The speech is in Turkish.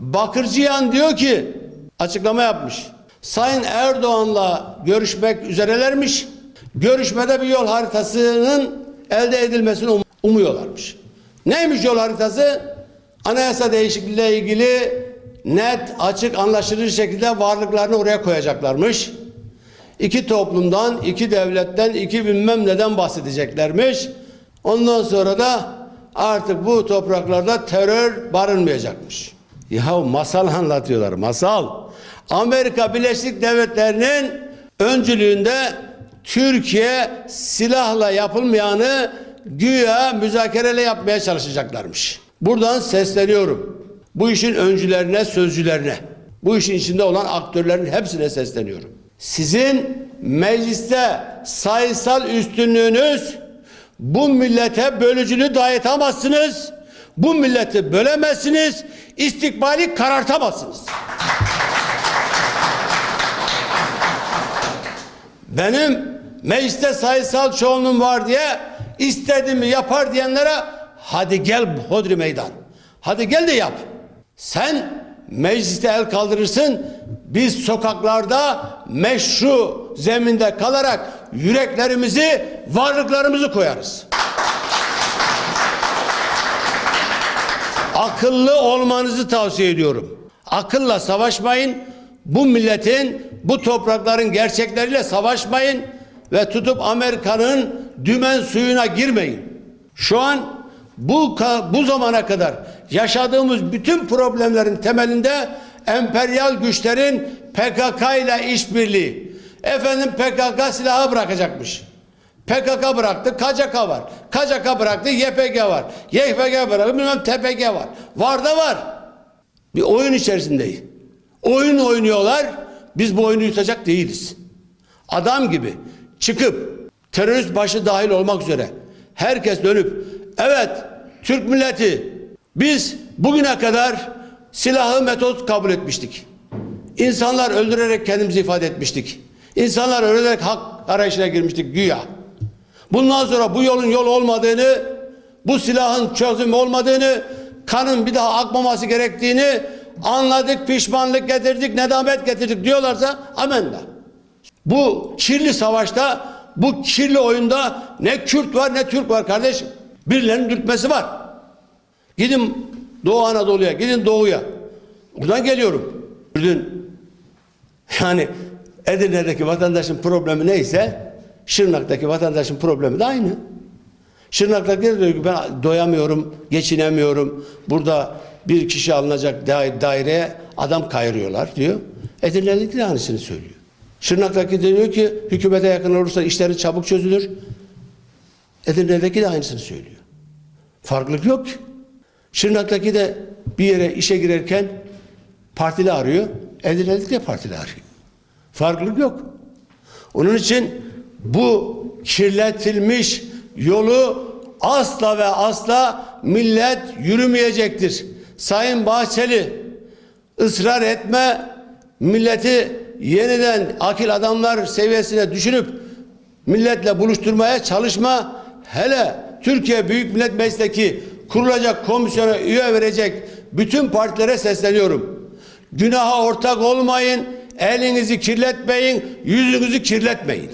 Bakırcıyan diyor ki açıklama yapmış. Sayın Erdoğan'la görüşmek üzerelermiş. Görüşmede bir yol haritasının elde edilmesini um- umuyorlarmış. Neymiş yol haritası? Anayasa değişikliğiyle ilgili net, açık, anlaşılır şekilde varlıklarını oraya koyacaklarmış. İki toplumdan, iki devletten, iki bilmem neden bahsedeceklermiş. Ondan sonra da artık bu topraklarda terör barınmayacakmış. Ya masal anlatıyorlar, masal. Amerika Birleşik Devletleri'nin öncülüğünde Türkiye silahla yapılmayanı güya müzakereyle yapmaya çalışacaklarmış. Buradan sesleniyorum. Bu işin öncülerine, sözcülerine, bu işin içinde olan aktörlerin hepsine sesleniyorum. Sizin mecliste sayısal üstünlüğünüz bu millete bölücülüğü dayatamazsınız. Bu milleti bölemezsiniz. istikbali karartamazsınız. Benim mecliste sayısal çoğunluğum var diye istediğimi yapar diyenlere hadi gel hodri meydan. Hadi gel de yap. Sen mecliste el kaldırırsın. Biz sokaklarda meşru zeminde kalarak yüreklerimizi, varlıklarımızı koyarız. Akıllı olmanızı tavsiye ediyorum. Akılla savaşmayın. Bu milletin, bu toprakların gerçekleriyle savaşmayın ve tutup Amerika'nın dümen suyuna girmeyin. Şu an bu bu zamana kadar yaşadığımız bütün problemlerin temelinde emperyal güçlerin PKK ile işbirliği. Efendim PKK silahı bırakacakmış. PKK bıraktı, KCK var. KCK bıraktı, YPG var. YPG bıraktı, bilmem TPG var. Var da var. Bir oyun içerisindeyiz. Oyun oynuyorlar. Biz bu oyunu yutacak değiliz. Adam gibi çıkıp terörist başı dahil olmak üzere herkes dönüp evet Türk milleti biz bugüne kadar silahı metot kabul etmiştik. İnsanlar öldürerek kendimizi ifade etmiştik. İnsanlar ölerek hak arayışına girmiştik güya. Bundan sonra bu yolun yol olmadığını, bu silahın çözüm olmadığını, kanın bir daha akmaması gerektiğini anladık, pişmanlık getirdik, nedamet getirdik diyorlarsa amenna. Bu kirli savaşta, bu kirli oyunda ne Kürt var ne Türk var kardeşim. Birilerinin dürtmesi var. Gidin Doğu Anadolu'ya, gidin Doğu'ya. Buradan geliyorum. Dün yani Edirne'deki vatandaşın problemi neyse Şırnak'taki vatandaşın problemi de aynı. Şırnak'taki de diyor ki ben doyamıyorum, geçinemiyorum. Burada bir kişi alınacak da- daireye adam kayırıyorlar diyor. Edirne'deki de aynısını söylüyor. Şırnak'taki de diyor ki hükümete yakın olursa işleri çabuk çözülür. Edirne'deki de aynısını söylüyor. Farklılık yok ki. Şırnak'taki de bir yere işe girerken partili arıyor. Edirne'deki de partili arıyor. Farklılık yok. Onun için bu kirletilmiş yolu asla ve asla millet yürümeyecektir. Sayın Bahçeli ısrar etme milleti yeniden akil adamlar seviyesine düşünüp milletle buluşturmaya çalışma. Hele Türkiye Büyük Millet Meclisi'ndeki kurulacak komisyona üye verecek bütün partilere sesleniyorum. Günaha ortak olmayın, elinizi kirletmeyin, yüzünüzü kirletmeyin.